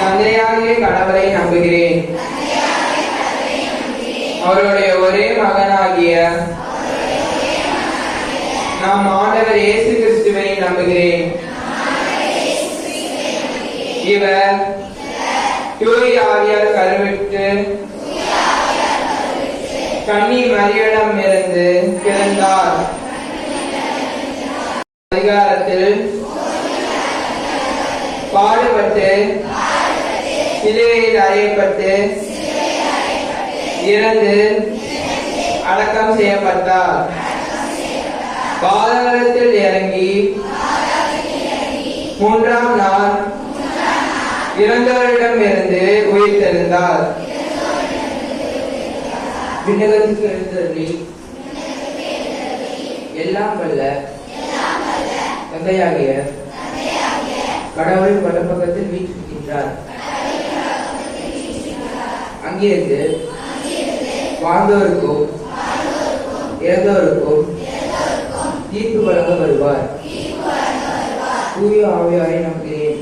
தந்தையாகிய கடவுளை நம்புகிறேன். அவருடைய ஒரே மகனாகிய நாம் ஆண்டவர் இயேசு கிறிஸ்துவை நம்புகிறேன். இவர் தூய் ஆவியால் கருவிட்டு கன்னி மரியிடம் இருந்து பிறந்தார். அதிகாரத்தில் பாடுபட்டு சிலுவையில் அறையப்பட்டு இறந்து அடக்கம் செய்யப்பட்டார். பாதாளத்தில் இறங்கி மூன்றாம் நாள் இறந்தவரிடம் இருந்து உயிர்த்தெழுந்தார் விண்ணகத்துக்கு எழுந்தருளி எல்லாம் வல்ல. தந்தையாகிய கடவுளின் வலப்பக்கத்தில் வீட்டிருக்கின்றார் அங்கிருந்து வாழ்ந்தோருக்கும் இறந்தோருக்கும் தீர்ப்பு வழங்க வருவார். தூய ஆவியாரை நம்புகிறேன்.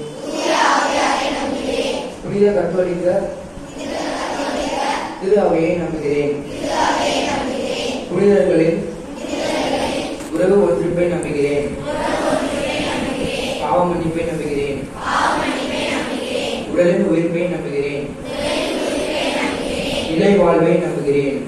புனித கத்தோலிக்க திரு அவையை நம்புகிறேன். புனிதர்களின் உறவு ஒன்றிப்பை நம்புகிறேன். பாவ மன்னிப்பை நம்புகிறேன். உடலின் உயிர்ப்பை நம்புகிறேன். நிலை வாழ்வை நம்புகிறேன்.